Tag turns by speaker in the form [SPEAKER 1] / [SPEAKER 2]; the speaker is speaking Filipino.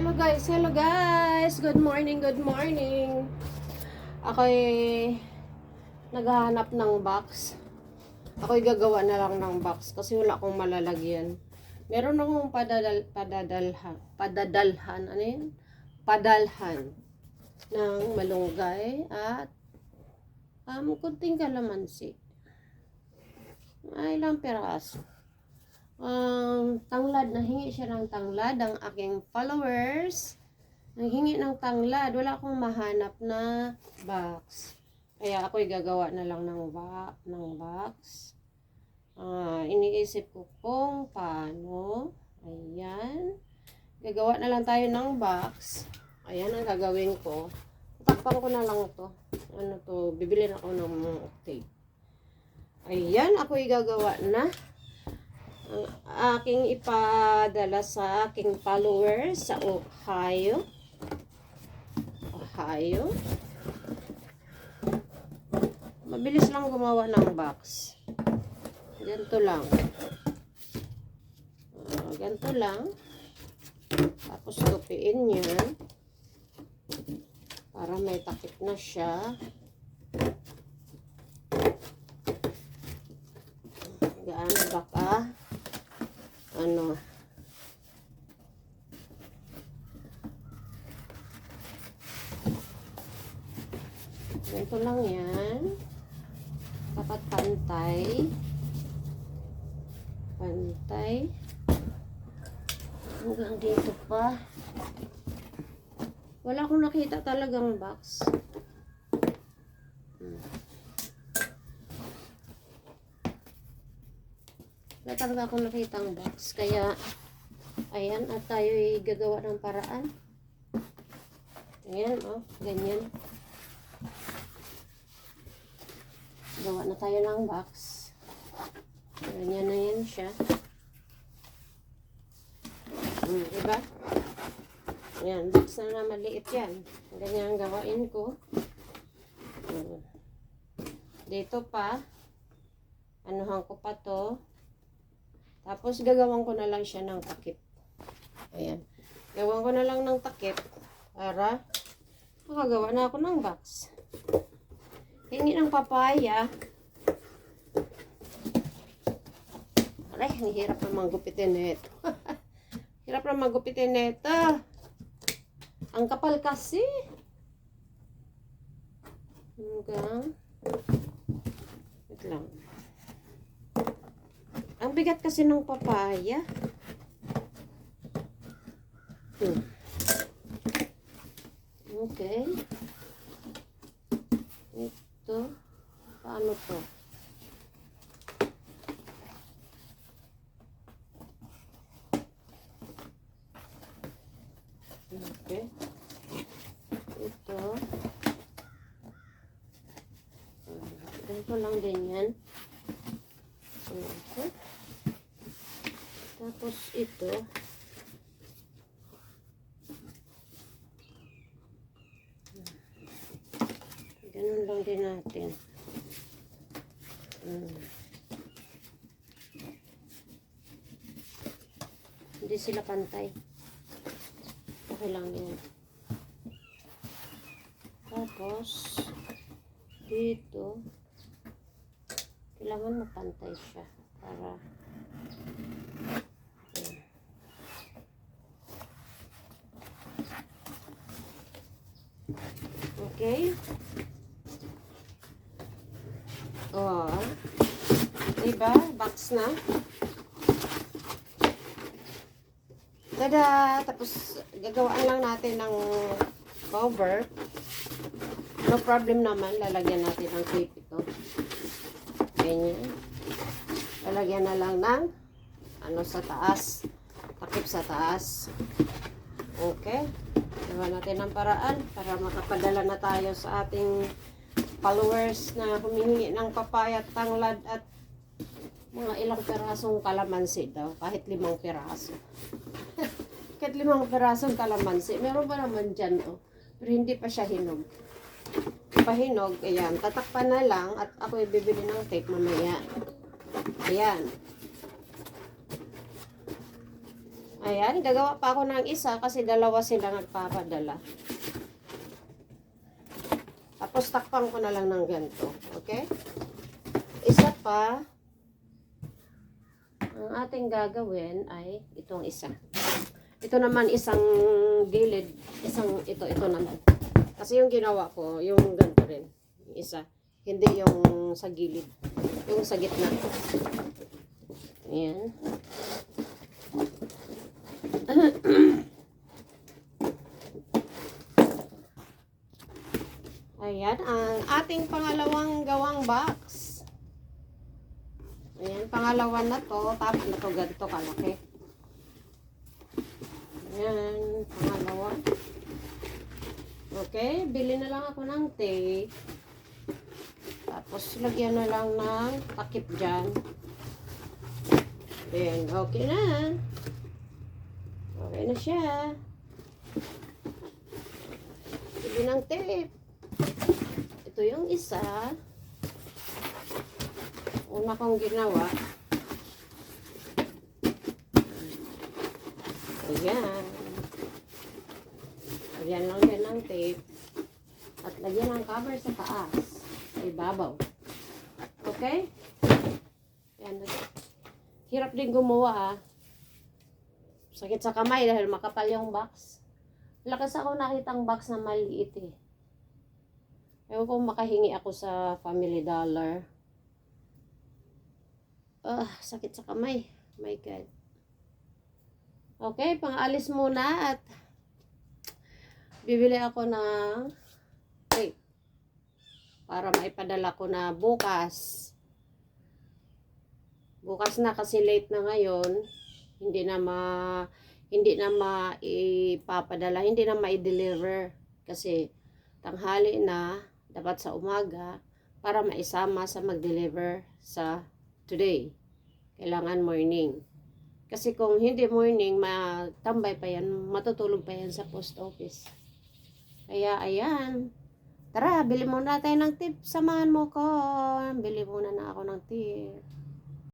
[SPEAKER 1] Hello guys, hello guys. Good morning, good morning. Ako'y naghahanap ng box. Ako'y gagawa na lang ng box kasi wala akong malalagyan. Meron akong padadal, padadalhan, padadalhan, ano yun? Padalhan ng malunggay at um, kunting kalamansi. Ay, ilang peraso. Um, tanglad, nahingi siya ng tanglad ang aking followers. Nanghingi ng tanglad, wala akong mahanap na box. Kaya ako'y gagawa na lang ng, ba ng box. Ah, iniisip ko kung paano. Ayan. Gagawa na lang tayo ng box. Ayan ang gagawin ko. Takpan ko na lang to. Ano to, bibili na ako ng tape. Ayan, ako'y gagawa na aking ipadala sa aking followers sa Ohio. Ohio. Mabilis lang gumawa ng box. Ganito lang. Ah, ganito lang. Tapos tupiin yan. Para may takip na siya. Gaano ba ka? Ano. Ganito lang yan. Dapat pantay. Pantay. Hanggang dito pa. Wala akong nakita talagang box Hmm. Wala talaga akong nakitang box. Kaya, ayan, at tayo gagawa ng paraan. Ayan, oh, ganyan. Gawa na tayo ng box. Ganyan na yan siya. Hmm, diba? Ayan, box na na maliit yan. Ganyan ang gawain ko. Hmm. Dito pa, anuhan ko pa to. Tapos gagawan ko na lang siya ng takip. Ayan. Gawan ko na lang ng takip para makagawa na ako ng box. Hingi ng papaya. Aray, hirap na manggupitin nito. hirap na manggupitin nito. Ang kapal kasi. Hanggang. Wait lang. Ang bigat kasi ng papaya. Hmm. Okay. Ito. Paano to? Okay. Ito. Ganito lang din yan. Okay. Tapos ito. Ganun lang din natin. Hmm. Hindi sila pantay. Okay lang yan. Tapos, dito, kailangan mapantay siya para Okay. Oh. Diba? Box na. Tada! Tapos, gagawaan lang natin ng cover. No problem naman. Lalagyan natin ng tape ito. Ganyan. Lalagyan na lang ng ano sa taas. Takip sa taas. Okay. Gawa natin ng paraan para makapadala na tayo sa ating followers na humihingi ng papaya tanglad at mga ilang perasong kalamansi daw. Kahit limang peraso. Kahit limang perasong kalamansi. Meron ba naman dyan, oh. Pero hindi pa siya hinog. Pahinog, ayan. Tatakpan na lang at ako bibili ng tape mamaya. Ayan. Ayan, gagawa pa ako ng isa kasi dalawa sila nagpapadala. Tapos takpan ko na lang ng ganito. Okay? Isa pa, ang ating gagawin ay itong isa. Ito naman isang gilid, isang ito, ito naman. Kasi yung ginawa ko, yung ganito rin. Isa. Hindi yung sa gilid. Yung sa gitna. Ayan. Ayan, ang ating pangalawang gawang box. Ayan, pangalawa na to. Tapos na to, ganito kalaki. Ayan, pangalawa. Okay, bili na lang ako ng tape. Tapos, lagyan na lang ng takip dyan. Ayan, okay na. Okay na siya. Bili ng tape. Ito yung isa. Una kong ginawa. Ayan. Lagyan lang yan ng tape. At lagyan ng cover sa taas. Sa ibabaw. Okay? Yan. Hirap din gumawa ha. Sakit sa kamay dahil makapal yung box. Lakas ako nakitang box na maliit eh. Ewan ko makahingi ako sa Family Dollar. Ah, sakit sa kamay. My God. Okay, pang-alis muna at bibili ako ng tape para maipadala ko na bukas. Bukas na kasi late na ngayon. Hindi na ma hindi na maipapadala, hindi na ma-deliver kasi tanghali na dapat sa umaga para maisama sa mag-deliver sa today. Kailangan morning. Kasi kung hindi morning, matambay pa yan, matutulog pa yan sa post office. Kaya, ayan. Tara, bili muna tayo ng tip. Samahan mo ko. Bili muna na ako ng tip.